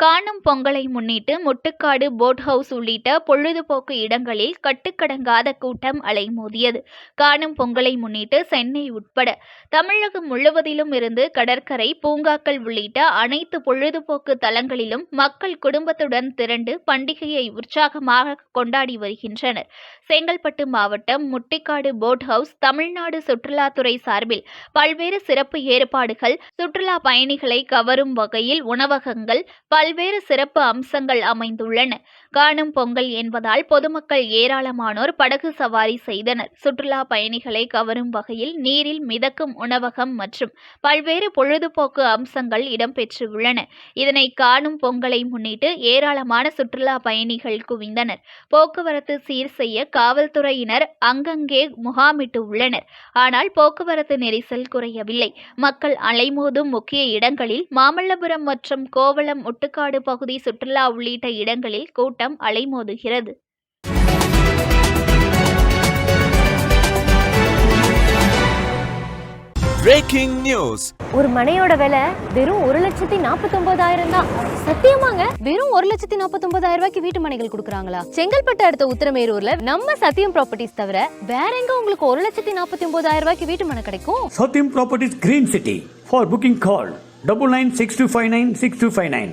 காணும் பொங்கலை முன்னிட்டு முட்டுக்காடு போட் ஹவுஸ் உள்ளிட்ட பொழுதுபோக்கு இடங்களில் கட்டுக்கடங்காத கூட்டம் அலைமோதியது. காணும் பொங்கலை முன்னிட்டு சென்னை உட்பட தமிழகம் முழுவதிலும் இருந்து கடற்கரை பூங்காக்கள் உள்ளிட்ட அனைத்து பொழுதுபோக்கு தலங்களிலும் மக்கள் குடும்பத்துடன் திரண்டு பண்டிகையை உற்சாகமாக கொண்டாடி வருகின்றனர். செங்கல்பட்டு மாவட்டம் முட்டிக்காடு போட் ஹவுஸ் தமிழ்நாடு சுற்றுலாத்துறை சார்பில் பல்வேறு சிறப்பு ஏற்பாடுகள் சுற்றுலா பயணிகளை கவரும் வகையில் உணவகங்கள் பல பல்வேறு சிறப்பு அம்சங்கள் அமைந்துள்ளன. காணும் பொங்கல் என்பதால் பொதுமக்கள் ஏராளமானோர் படகு சவாரி செய்தனர். சுற்றுலா பயணிகளை கவரும் வகையில் நீரில் மிதக்கும் உணவகம் மற்றும் பல்வேறு பொழுதுபோக்கு அம்சங்கள் இடம்பெற்றுள்ளன. இதனை காணும் பொங்கலை முன்னிட்டு ஏராளமான சுற்றுலா பயணிகள் குவிந்தனர். போக்குவரத்து சீர் செய்ய காவல்துறையினர் அங்கங்கே முகாமிட்டு உள்ளனர். ஆனால் போக்குவரத்து நெரிசல் குறையவில்லை. மக்கள் அலைமோதும் முக்கிய இடங்களில் மாமல்லபுரம் மற்றும் கோவளம் முட்டுக்காடு பகுதி சுற்றுலா உள்ளிட்ட இடங்களில் கூட்டம் அலைமோதுகிறது. பிரேக்கிங் நியூஸ் ஒரு மனையோட விலை வெறும் ஒரு லட்சத்தி நாற்பத்தொன்பதாயிரம் தான். சத்தியமாங்க வெறும் ஒரு லட்சத்தி நாற்பத்தொன்பதாயிரம் ரூபாய்க்கு வீட்டு மனைகள் கொடுக்குறாங்களா? செங்கல்பட்டு அடுத்த உத்திரமேரூர்ல நம்ம சத்தியம் ப்ராப்பர்ட்டிஸ் தவிர வேற எங்க உங்களுக்கு ஒரு லட்சத்தி நாற்பத்தி ஒன்பதாயிரம் ரூபாய்க்கு வீட்டு மனை கிடைக்கும்? Satyam Properties Green City. For booking call double nine six two five nine six two five nine.